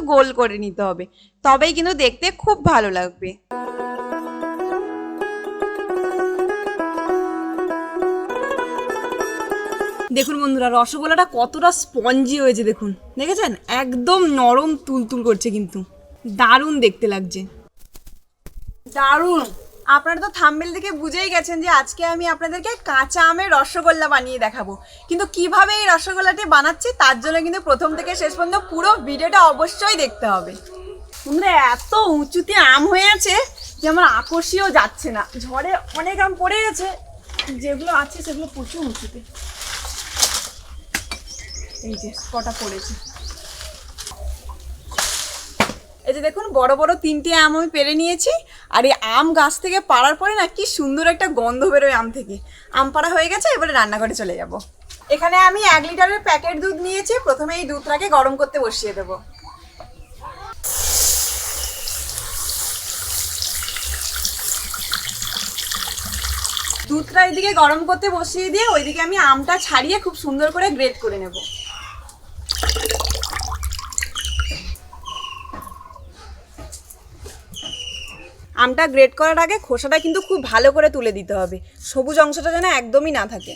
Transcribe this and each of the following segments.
গোল করে নিতে হবে। তবেই কিন্তু দেখতে খুব ভালো লাগবে। দেখুন বন্ধুরা রসগোল্লাটা কতটা স্পঞ্জি হয়েছে দেখুন। দেখেছেন? একদম নরম তুলতুল করছে কিন্তু। দারুণ দেখতে লাগছে। দারুণ! আপনারা তো থাম্বেল দেখে বুঝেই গেছেন যে আজকে আমি আপনাদেরকে কাঁচা আমের রসগোল্লা বানিয়ে দেখাবো। কিন্তু কীভাবে এই রসগোল্লাটি বানাচ্ছি তার জন্য কিন্তু প্রথম থেকে শেষ পর্যন্ত পুরো ভিডিওটা অবশ্যই দেখতে হবে। বন্ধুরা, এত উঁচুতে আম হয়ে আছে যে আমার আকর্ষিও যাচ্ছে না। ঝড়ে অনেক আম পড়ে গেছে, যেগুলো আছে সেগুলো প্রচুর উঁচুতে। এই যে, কটা পড়েছে। এই যে দেখুন, বড় বড় তিনটে আম আমি পেরে নিয়েছি, আর এই আম গাছ থেকে পাড়ার পরে না কি সুন্দর একটা গন্ধ বেরোয় আম থেকে। আম পাড়া হয়ে গেছে, এবারে রান্নাঘরে চলে যাব। এখানে আমি এক লিটারের প্যাকেট দুধ নিয়েছি, প্রথমে এই দুধটাকে গরম করতে বসিয়ে দেবো। দুধটা এদিকে গরম করতে বসিয়ে দিয়ে ওইদিকে আমি আমটা ছাড়িয়ে খুব সুন্দর করে গ্রেট করে নেব। আমটা গ্রেট করার আগে খোসাটা কিন্তু খুব ভালো করে তুলে দিতে হবে। সবুজ অংশটা যেন একদমই না থাকে।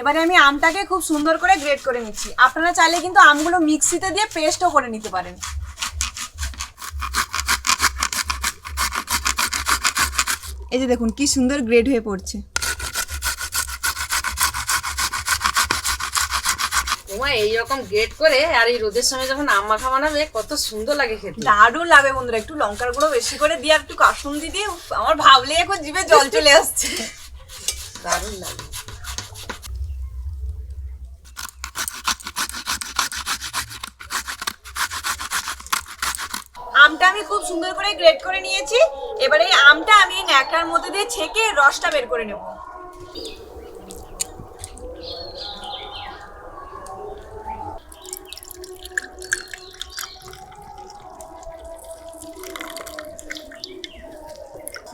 এবারে আমি আমটাকে খুব সুন্দর করে গ্রেট করে নিচ্ছি। আপনারা চাইলে কিন্তু আমগুলো মিক্সিতে দিয়ে পেস্টও করে নিতে পারেন। এই যে দেখুন কি সুন্দর গ্রেড হয়ে পড়ছে। তোমার এইরকম গ্রেড করে আর এই রোদের সময় যখন আম মাখা বানাবে কত সুন্দর লাগে খেতে। দারুণ লাগে বন্ধুরা একটু লঙ্কার গুঁড়ো বেশি করে দিয়ে আর একটু কাসুন্দি দিয়ে আমার ভাবলে এখন জিভে জল চলে আসছে। দারুণ লাগে। আমটা আমি খুব সুন্দর করে গ্রেট করে নিয়েছি। এবারে এই আমটা আমি ন্যাকড়ার মধ্যে দিয়ে ছেঁকে রসটা বের করে নেব।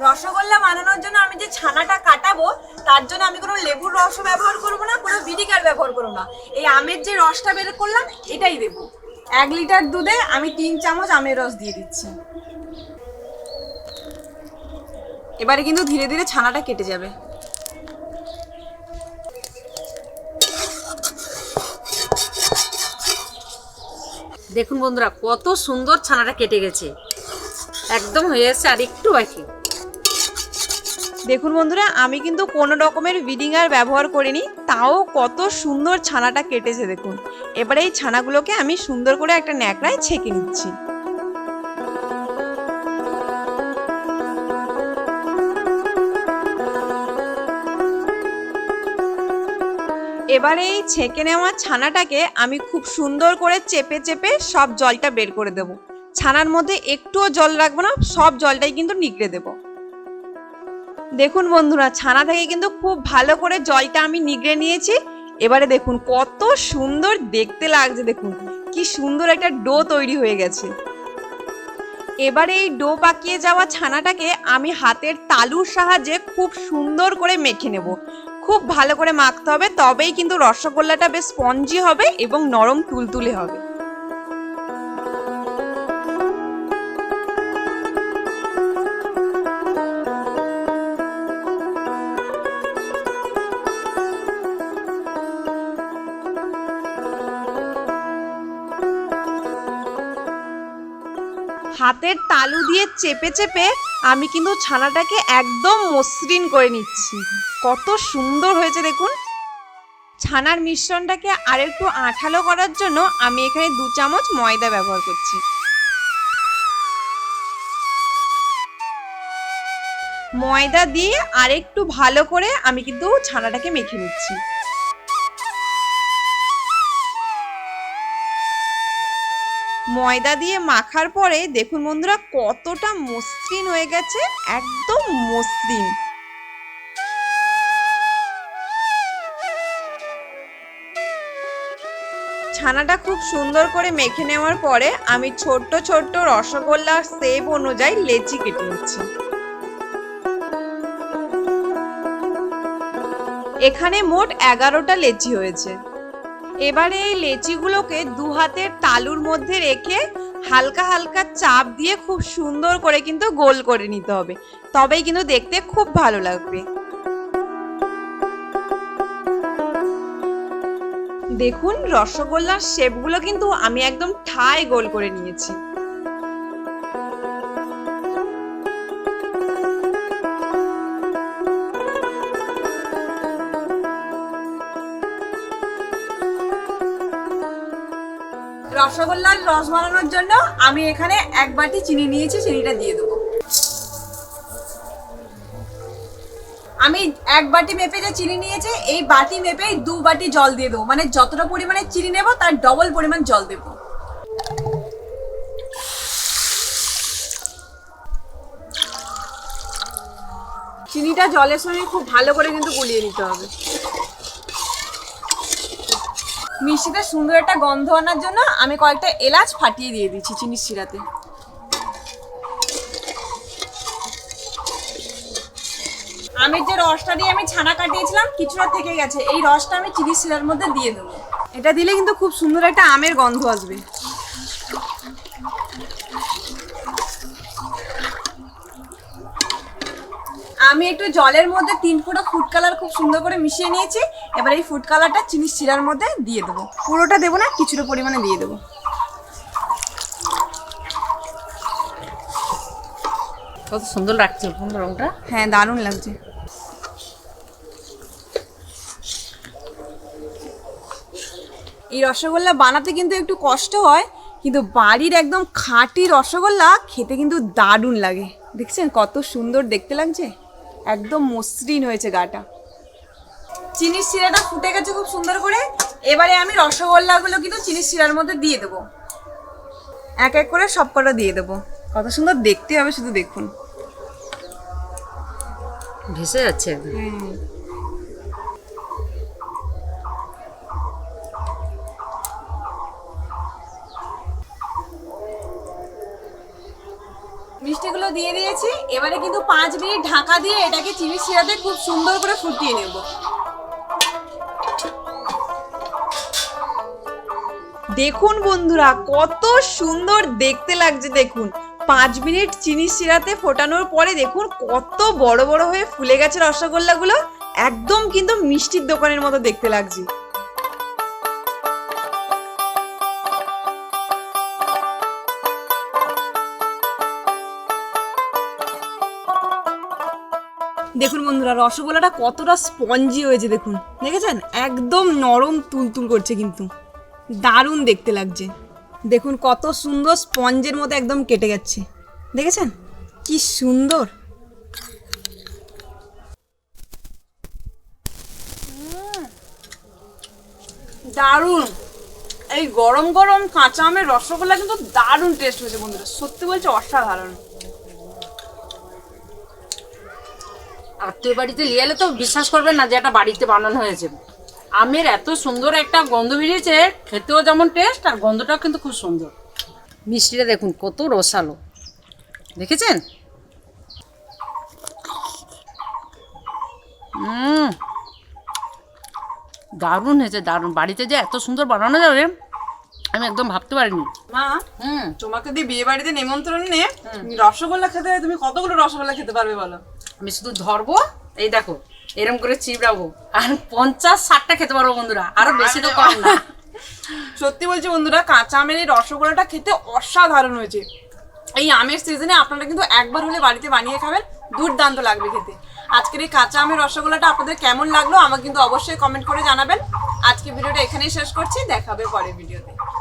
রসগোল্লা বানানোর জন্য আমি যে ছানাটা কাটাবো, তার জন্য আমি কোনো লেবুর রসও ব্যবহার করব না, কোনো ভিনিগার ব্যবহার করব না। এই আমের যে রসটা বের করলাম, এটাই দেবো। এক লিটার দুধে আমি তিন চামচ আমের রস দিয়ে দিচ্ছি। এবারে কিন্তু ধীরে ধীরে ছানাটা কেটে যাবে। দেখুন বন্ধুরা, কত সুন্দর ছানাটা কেটে গেছে। একদম হয়ে যাচ্ছে আর একটু বাকি। দেখুন বন্ধুরা, আমি কিন্তু কোনো রকমের ভিডিংয়ার ব্যবহার করিনি, তাও কত সুন্দর ছানাটা কেটেছে দেখুন। এবারে এই ছানাগুলোকে আমি সুন্দর করে একটা ন্যাকড়ায় ছেঁকে নিচ্ছি। এবারে এই ছেঁকে নেওয়া ছানাটাকে আমি খুব সুন্দর করে চেপে চেপে সব জলটা বের করে দেব। ছানার মধ্যে একটুও জল রাখব না, সব জলটাই কিন্তু নিগড়ে দেবো। দেখুন বন্ধুরা, ছানা থেকে কিন্তু খুব ভালো করে জলটা আমি নিগড়ে নিয়েছি। এবারে দেখুন কত সুন্দর দেখতে লাগছে, দেখুন। কি সুন্দর একটা ডো তৈরি হয়ে গেছে। এবারে এই ডো পাকিয়ে যাওয়া ছানাটাকে আমি হাতের তালুর সাহায্যে খুব সুন্দর করে মেখে নেব। খুব ভালো করে মাখতে হবে, তবেই কিন্তু রসগোল্লাটা বেশ স্পঞ্জি হবে এবং নরম তুলতুলে হবে। হাতের তালু দিয়ে চেপে চেপে আমি কিন্তু ছানাটাকে একদম মসৃণ করে নিচ্ছি। কত সুন্দর হয়েছে দেখুন। ছানার মিশ্রণটাকে আরেকটু আঠালো করার জন্য আমি এখানে দু চামচ ময়দা ব্যবহার করছি। ময়দা দিয়ে আরেকটু ভালো করে আমি কিন্তু ছানাটাকে মেখে নিচ্ছি। ময়দা দিয়ে মাখার পরে দেখুন বন্ধুরা, কতটা মসৃণ হয়ে গেছে, একদম মসৃণ। ছানাটা খুব সুন্দর করে মেখে নেওয়ার পরে আমি ছোট্ট ছোট্ট রসগোল্লার সেপ অনুযায়ী লেচি কেটে নিচ্ছি। এখানে মোট এগারোটা লেচি হয়েছে। এবারে এই লেচিগুলোকে দু হাতের তালুর মধ্যে রেখে হালকা হালকা চাপ দিয়ে খুব সুন্দর করে কিন্তু গোল করে নিতে হবে। তবেই কিন্তু দেখতে খুব ভালো লাগবে। দেখুন, রসগোল্লার শেপগুলো কিন্তু আমি একদম ঠায় গোল করে নিয়েছি। রসগোল্লার রস বানানোর জন্য আমি এখানে এক বাটি চিনি নিয়েছি, চিনিটা দিয়ে দেবো। আমি এক বাটি মেপে যে চিনি নিয়েছি, এই বাটি মেপেই দু বাটি জল দিয়ে দেবো। মানে যতটা পরিমাণে চিনি নেব, তার ডবল পরিমাণ জল দেবো। চিনিটা জলের সঙ্গে খুব ভালো করে কিন্তু গুলিয়ে নিতে হবে। মিষ্টিতে সুন্দর একটা গন্ধ আনার জন্য আমি কয়েকটা এলাচ ফাটিয়ে দিয়ে দিচ্ছি চিনির শিরাতে। আমের যে রসটা দিয়ে আমি ছানা কাটিয়েছিলাম, কিছুটা থেকে গেছে। এই রসটা আমি চিনি শিরার মধ্যে দিয়ে দেবো। এটা দিলে কিন্তু খুব সুন্দর একটা আমের গন্ধ আসবে। আমি একটু জলের মধ্যে তিন ফুটো ফুড কালার খুব সুন্দর করে মিশিয়ে নিয়েছি। এবার এই ফুড কালারটা চিনির শিরার মধ্যে দিয়ে দেবো। পুরোটা দেবো না কিছুটা পরিমাণে দিয়ে দেবো। কত সুন্দর লাগছে সুন্দর রংটা। হ্যাঁ দারুণ লাগছে। এই রসগোল্লা বানাতে কিন্তু একটু কষ্ট হয় কিন্তু বাড়ির একদম খাঁটি রসগোল্লা খেতে কিন্তু দারুণ লাগে। দেখছেন কত সুন্দর দেখতে লাগছে? একদম মসৃণ হয়েছে গাটা। চিনির শিরাটা ফুটে গেছে খুব সুন্দর করে। এবারে আমি রসগোল্লাগুলো কিন্তু চিনির শিরার মধ্যে দিয়ে দেবো। এক এক করে সব কটা দিয়ে দেবো। কত সুন্দর দেখতে হবে শুধু দেখুন। ভেসে যাচ্ছে। একদম দিয়ে দিয়েছি। এবারে কিন্তু পাঁচ মিনিট ঢাকা দিয়ে এটাকে চিনি শিরাতে খুব সুন্দর করে ফুটিয়ে নেব। দেখুন বন্ধুরা, কত সুন্দর দেখতে লাগছে, দেখুন। পাঁচ মিনিট চিনি শিরাতে ফোটানোর পরে দেখুন কত বড় বড় হয়ে ফুলে গেছে রসগোল্লাগুলো। একদম কিন্তু মিষ্টির দোকানের মতো দেখতে লাগছে। দেখুন বন্ধুরা, রসগোল্লাটা কতটা স্পঞ্জি হয়েছে দেখুন। দেখেছেন? একদম নরম তুলতুল করছে কিন্তু। দারুণ দেখতে লাগছে। দেখুন কত সুন্দর স্পঞ্জের মতো একদম কেটে যাচ্ছে। দেখেছেন? কি সুন্দর! দারুণ! এই গরম গরম কাঁচা আমের রসগোল্লা কিন্তু দারুণ টেস্ট হয়েছে বন্ধুরা। সত্যি বলছে, অসাধারণ। আত্মীয় বাড়িতে নিয়ে এলে তো বিশ্বাস করবেন না যে এটা বাড়িতে বানানো হয়েছে। আমের এত সুন্দর একটা গন্ধ বেরিয়েছে খেতেও যেমন টেস্ট আর গন্ধটাও কিন্তু খুব সুন্দর। মিষ্টিটা দেখুন কত রসালো। দেখেছেন? দারুণ হয়েছে দারুণ। বাড়িতে যে এত সুন্দর বানানো যাবে আমি একদম ভাবতে পারিনি। মা হুম। তোমাকে দিয়ে বিয়ে বাড়িতে নিমন্ত্রণ নিয়ে রসগোল্লা খেতে তুমি কতগুলো রসগোল্লা খেতে পারবে বলো? আমি শুধু ধরবো, এই দেখো, এরম করে চিবড়াবো। আর পঞ্চাশ ষাটটা খেতে পারব বন্ধুরা, আরও বেশি তো কম না। সত্যি বলছি বন্ধুরা, কাঁচা আমের এই রসগোল্লাটা খেতে অসাধারণ হয়েছে। এই আমের সিজনে আপনারা কিন্তু একবার হলে বাড়িতে বানিয়ে খাবেন, দুর্দান্ত লাগবে খেতে। আজকের এই কাঁচা আমের রসগোল্লাটা আপনাদের কেমন লাগল, আমাকে কিন্তু অবশ্যই কমেন্ট করে জানাবেন। আজকে ভিডিওটা এখানেই শেষ করছি, দেখা হবে পরের ভিডিওতে।